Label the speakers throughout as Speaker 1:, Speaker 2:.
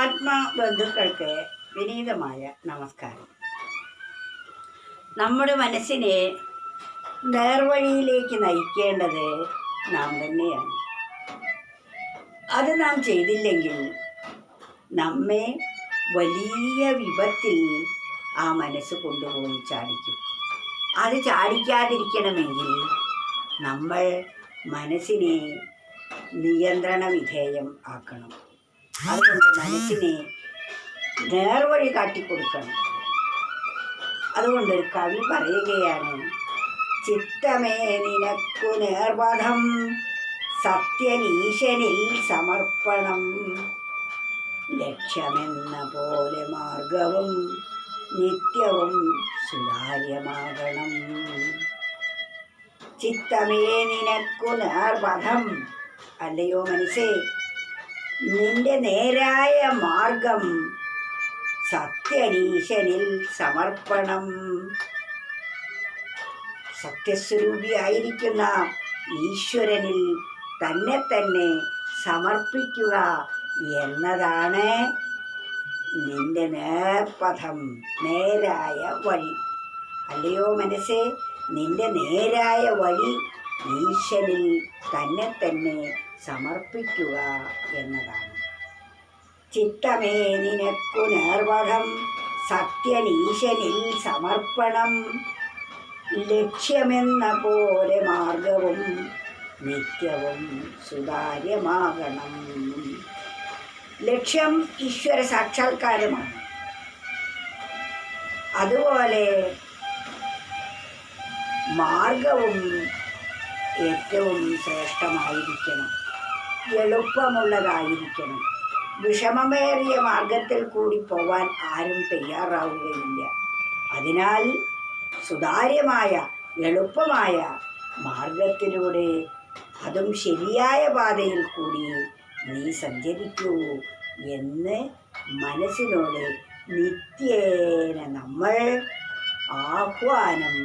Speaker 1: ആത്മബന്ധുക്കൾക്ക് വിനീതമായ നമസ്കാരം. നമ്മുടെ മനസ്സിനെ നേർവഴിയിലേക്ക് നയിക്കേണ്ടത് നാം തന്നെയാണ്. അത് നാം ചെയ്തില്ലെങ്കിൽ നമ്മെ വലിയ വിപത്തിൽ ആ മനസ്സ് കൊണ്ടുപോയി ചാടിക്കും. അത് ചാടിക്കാതിരിക്കണമെങ്കിൽ നമ്മൾ മനസ്സിനെ നിയന്ത്രണ വിധേയം ആക്കണം. അതുകൊണ്ട് മനസ്സിനെ നേർവഴി കാട്ടിക്കൊടുക്കണം. അതുകൊണ്ട് ഒരു കവി പറയുകയാണ് ചിത്തമേ നിനക്കു നേർബധം സത്യനീശനിൽ സമർപ്പണം. ലക്ഷ്യമെന്ന പോലെ മാർഗവും നിത്യവും സുതാര്യമാകണം. ചിത്തമേ നിനക്കു നേർബധം അല്ലയോ മനസ്സേ നിന്റെ നേരായ മാർഗം സത്യനീശനിൽ സമർപ്പണം. സത്യസ്വരൂപിയായിരിക്കുന്ന ഈശ്വരനിൽ തന്നെ തന്നെ സമർപ്പിക്കുക എന്നതാണ് നിന്റെ നേർപഥം നേരായ വഴി. അല്ലയോ മനസ്സേ? നിന്റെ നേരായ വഴി ഈശ്വരിൽ തന്നെ തന്നെ സമർപ്പിക്കുക എന്നതാണ്. ചിത്തമേ നിനക്കു സത്യൻ സത്യനീശനിൽ സമർപ്പണം ലക്ഷ്യമെന്ന പോലെ മാർഗവും നിത്യവും സുതാര്യമാകണം. ലക്ഷ്യം ഈശ്വര സാക്ഷാത്കാരമാണ്. അതുപോലെ മാർഗവും ഏറ്റവും ശ്രേഷ്ഠമായിരിക്കണം. എളുപ്പമുള്ളതായിരിക്കണം. വിഷമമേറിയ മാർഗത്തിൽ കൂടി പോവാൻ ആരും തയ്യാറാവുകയില്ല. അതിനാൽ സുതാര്യമായ എളുപ്പമായ മാർഗത്തിലൂടെ അതും ശരിയായ പാതയിൽ കൂടി നീ സഞ്ചരിക്കൂ എന്ന് മനസ്സിനോട് നിത്യേന നമ്മൾ ആഹ്വാനം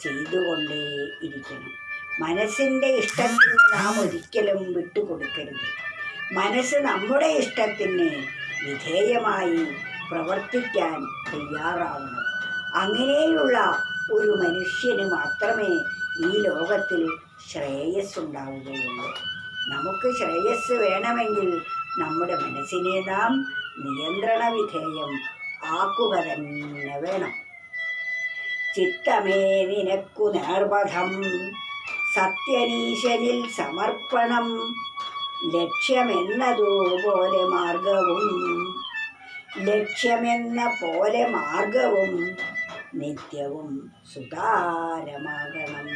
Speaker 1: ചെയ്തുകൊണ്ടേ ഇരിക്കണം മനസ്സിന്റെ ഇഷ്ടത്തിന് നാം ഒരിക്കലും വിട്ടുകൊടുക്കരുത്. മനസ്സ് നമ്മുടെ ഇഷ്ടത്തിന് വിധേയമായി പ്രവർത്തിക്കാൻ തയ്യാറാവണം. അങ്ങനെയുള്ള ഒരു മനുഷ്യന് മാത്രമേ ഈ ലോകത്തിൽ ശ്രേയസ് ഉണ്ടാവുകയുള്ളൂ നമുക്ക് ശ്രേയസ് വേണമെങ്കിൽ നമ്മുടെ മനസ്സിനെ നാം നിയന്ത്രണ വിധേയം ആക്കുക തന്നെ വേണം. ചിത്തമേ നിനക്കു നേർപഥം സത്യനീശനിൽ സമർപ്പണം. ലക്ഷ്യമെന്നതുപോലെ മാർഗവും. ലക്ഷ്യമെന്ന പോലെ മാർഗവും. നിത്യവും സുതാരമാകണം.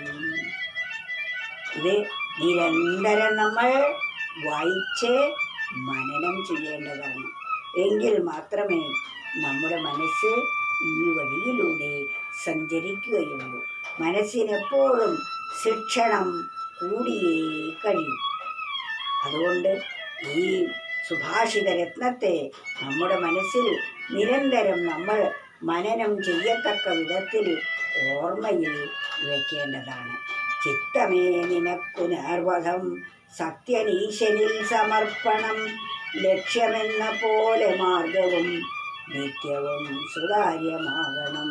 Speaker 1: ഇത് നിരന്തരം നമ്മൾ വായിച്ച് മനനം ചെയ്യേണ്ടതാണ്. എങ്കിൽ മാത്രമേ നമ്മുടെ മനസ്സ് ഈ വഴിയിലൂടെ സഞ്ചരിക്കുകയുള്ളൂ. മനസ്സിനെപ്പോഴും ശിക്ഷണം കൂടിയേ കഴിയും. അതുകൊണ്ട് ഈ സുഭാഷിത രത്നത്തെ നമ്മുടെ മനസ്സിൽ നിരന്തരം നമ്മൾ മനനം ചെയ്യത്തക്ക വിധത്തിൽ ഓർമ്മയിൽ വയ്ക്കേണ്ടതാണ് ചിത്തമേ നിനക്കു നേർവധം സത്യനീശനിൽ സമർപ്പണം ലക്ഷ്യമെന്ന പോലെ മാർഗവും നിത്യവും സുതാര്യമാകണം.